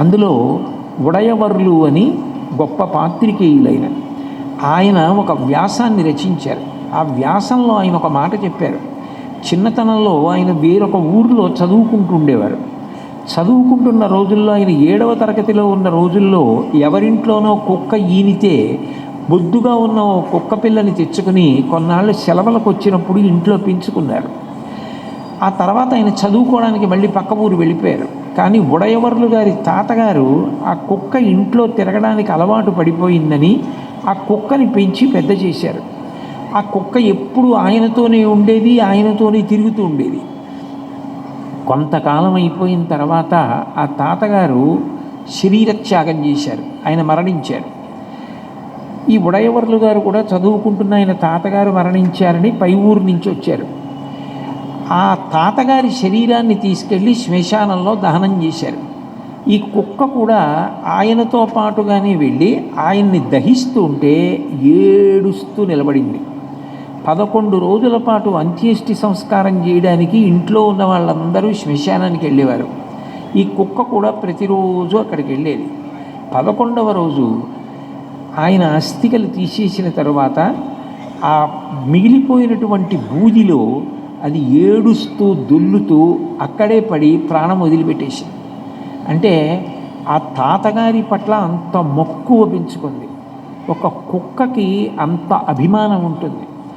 అందులో ఉడయవర్లు అని గొప్ప పాత్రికేయులైన ఆయన ఒక వ్యాసాన్ని రచించారు. ఆ వ్యాసంలో ఆయన ఒక మాట చెప్పారు. చిన్నతనంలో ఆయన వేరొక ఊర్లో చదువుకుంటుండేవారు. చదువుకుంటున్న రోజుల్లో ఆయన ఏడవ తరగతిలో ఉన్న రోజుల్లో ఎవరింట్లోనో కుక్క ఈనితే బొద్దుగా ఉన్న ఓ కుక్క పిల్లని తెచ్చుకుని కొన్నాళ్ళు సెలవులకు వచ్చినప్పుడు ఇంట్లో పెంచుకున్నారు. ఆ తర్వాత ఆయన చదువుకోవడానికి మళ్ళీ పక్క ఊరు వెళ్ళిపోయారు. కానీ ఉడయవర్లు గారి తాతగారు ఆ కుక్క ఇంట్లో తిరగడానికి అలవాటు పడిపోయిందని ఆ కుక్కని పెంచి పెద్ద చేశారు. ఆ కుక్క ఎప్పుడు ఆయనతోనే ఉండేది ఆయనతోనే తిరుగుతూ ఉండేది. కొంతకాలం అయిపోయిన తర్వాత ఆ తాతగారు శరీరత్యాగం చేశారు ఆయన మరణించారు. ఈ ఉడయవర్లు గారు కూడా చదువుకుంటున్న ఆయన తాతగారు మరణించారని పై ఊరు నుంచి వచ్చారు. ఆ తాతగారి శరీరాన్ని తీసుకెళ్ళి శ్మశానంలో దహనం చేశారు. ఈ కుక్క కూడా ఆయనతో పాటుగానే వెళ్ళి ఆయన్ని దహిస్తూ ఉంటే ఏడుస్తూ నిలబడింది. పదకొండు రోజుల పాటు అంత్యేష్టి సంస్కారం చేయడానికి ఇంట్లో ఉన్న వాళ్ళందరూ శ్మశానానికి వెళ్ళేవారు. ఈ కుక్క కూడా ప్రతిరోజు అక్కడికి వెళ్ళేది. పదకొండవ రోజు ఆయన అస్థికలు తీసేసిన తర్వాత ఆ మిగిలిపోయినటువంటి బూదిలో అది ఏడుస్తూ దుల్లుతూ అక్కడే పడి ప్రాణం వదిలిపెట్టేసింది. అంటే ఆ తాతగారి పట్ల అంత మక్కువ పెంచుకుంది ఒక కుక్కకి అంత అభిమానం ఉంటుంది.